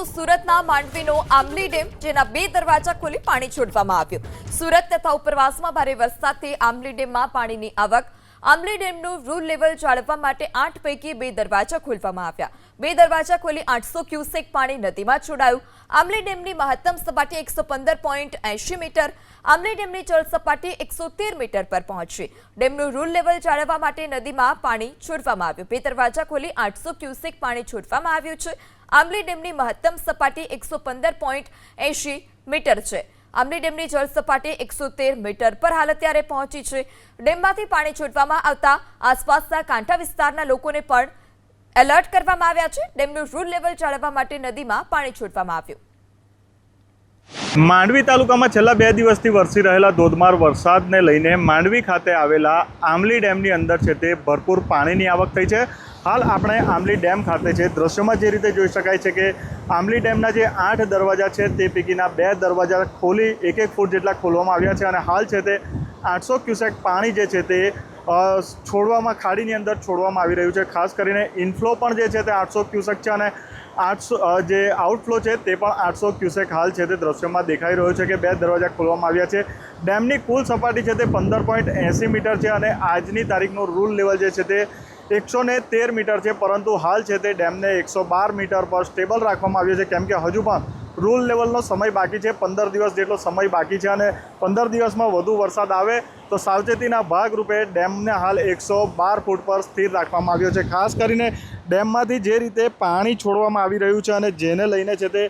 તો સુરતના માંડવીનો આંબલી ડેમ, જેના બે દરવાજા ખોલી પાણી છોડવામાં આવ્યું. સુરત તથા ઉપરવાસમાં ભારે વરસાદથી આંબલી ડેમમાં પાણીની આવક આંબલી ડેમનું રૂલ લેવલ જાળવવા માટે આઠ પૈકી બે દરવાજા ખોલવામાં આવ્યા. બે દરવાજા ખોલી આઠસો ક્યુસેક પાણી નદીમાં છોડાયું. આંબલી ડેમની મહત્તમ સપાટી એકસો પંદર પોઈન્ટ એંશી મીટર, આંબલી ડેમની જળ સપાટી એકસો તેર મીટર પર પહોંચી. ડેમનું રૂલ લેવલ જાળવવા માટે નદીમાં પાણી છોડવામાં આવ્યું. બે દરવાજા ખોલી આઠસો ક્યુસેક પાણી છોડવામાં આવ્યું છે. આંબલી ડેમની મહત્તમ સપાટી એકસો પંદર પોઈન્ટ એંશી મીટર છે. આંબલી ડેમની જળ સપાટી એકસો મીટર પર હાલ અત્યારે પહોંચી છે. ડેમમાંથી પાણી છોડવામાં આવતા આસપાસના કાંઠા વિસ્તારના લોકોને પણ એલર્ટ કરવામાં આવ્યા છે. ડેમનું રૂલ લેવલ જાળવવા માટે નદીમાં પાણી છોડવામાં આવ્યું. માંડવી તાલુકામાં છેલ્લા બે દિવસથી વરસી રહેલા ધોધમાર વરસાદને લઈને માંડવી ખાતે આવેલા આમલી ડેમની અંદર છે તે ભરપૂર પાણીની આવક થઈ છે. હાલ આપણે આમલી ડેમ ખાતે છે. દ્રશ્યમાં જે રીતે જોઈ શકાય છે કે આમલી ડેમના જે આઠ દરવાજા છે તે પૈકીના બે દરવાજા ખોલી એક એક ફૂટ જેટલા ખોલવામાં આવ્યા છે અને હાલ છે તે આઠસો ક્યુસેક પાણી જે છે તે છોડવામાં, ખાડીની અંદર છોડવામાં આવી રહ્યું છે. ખાસ કરીને ઇન્ફ્લો પણ જે છે તે આઠસો ક્યુસેક છે અને આઠસો જે આઉટફ્લો છે તે પણ આઠસો ક્યુસેક હાલ છે તે દ્રશ્યમાં દેખાઈ રહ્યો છે કે બે દરવાજા ખોલવામાં આવ્યા છે. ડેમની કુલ સપાટી છે તે પંદર પોઈન્ટ એંસી મીટર છે અને આજની તારીખનું રૂલ લેવલ જે છે તે એકસો ને તેર મીટર છે, પરંતુ હાલ છે તે ડેમને એકસો બાર મીટર પર સ્ટેબલ રાખવામાં આવ્યો છે. કેમ કે હજુ પણ રૂલ લેવલનો સમય બાકી છે, પંદર દિવસ જેટલો સમય બાકી છે અને પંદર દિવસમાં વધુ વરસાદ આવે તો સાવચેતીના ભાગરૂપે ડેમને હાલ એકસો બાર ફૂટ પર સ્થિર રાખવામાં આવ્યો છે. ખાસ કરીને ડેમમાંથી જે રીતે પાણી છોડવામાં આવી રહ્યું છે અને જેને લઈને છે તે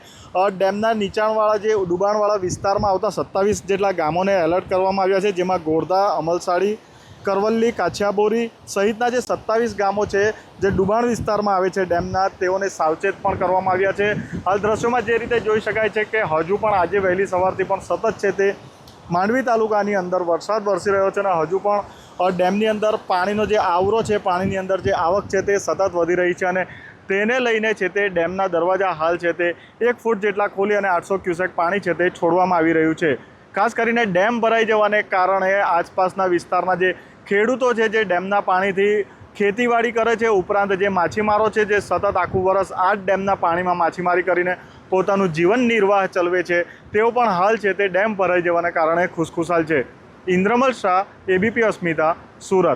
ડેમના નીચાણવાળા જે ડુબાણવાળા વિસ્તારમાં આવતા સત્તાવીસ જેટલા ગામોને એલર્ટ કરવામાં આવ્યા છે, જેમાં ગોરધા, અમલસાડી કરવલ્લી, કાછિયાબોરી સહિતના જે સત્તાવીસ ગામો છે, જે ડુબાણ વિસ્તારમાં આવે છે ડેમના, તેઓને સાવચેત પણ કરવામાં આવ્યા છે. હાલ દ્રશ્યોમાં જે રીતે જોઈ શકાય છે કે હજુ પણ આજે વહેલી સવારથી પણ સતત છે તે માંડવી તાલુકાની અંદર વરસાદ વરસી રહ્યો છે અને હજુ પણ ડેમની અંદર પાણીનો જે આવરો છે, પાણીની અંદર જે આવક છે તે સતત વધી રહી છે અને તેને લઈને છે તે ડેમના દરવાજા હાલ છે તે એક ફૂટ જેટલા ખોલી અને આઠસો ક્યુસેક પાણી છે તે છોડવામાં આવી રહ્યું છે. ખાસ કરીને ડેમ ભરાઈ જવાને કારણે આસપાસના વિસ્તારના જે ખેડૂતો છે જે ડેમના પાણીથી ખેતીવાડી કરે છે, ઉપરાંત જે માછીમારો છે જે સતત આખું વરસ આ ડેમના પાણીમાં માછીમારી કરીને પોતાનું જીવન નિર્વાહ ચલવે છે, તેઓ પણ હાલ છે તે ડેમ ભરાઈ જવાના કારણે ખુશખુશાલ છે. ઇન્દ્રમલ શાહ એબીપી અસ્મિતા, સુરત.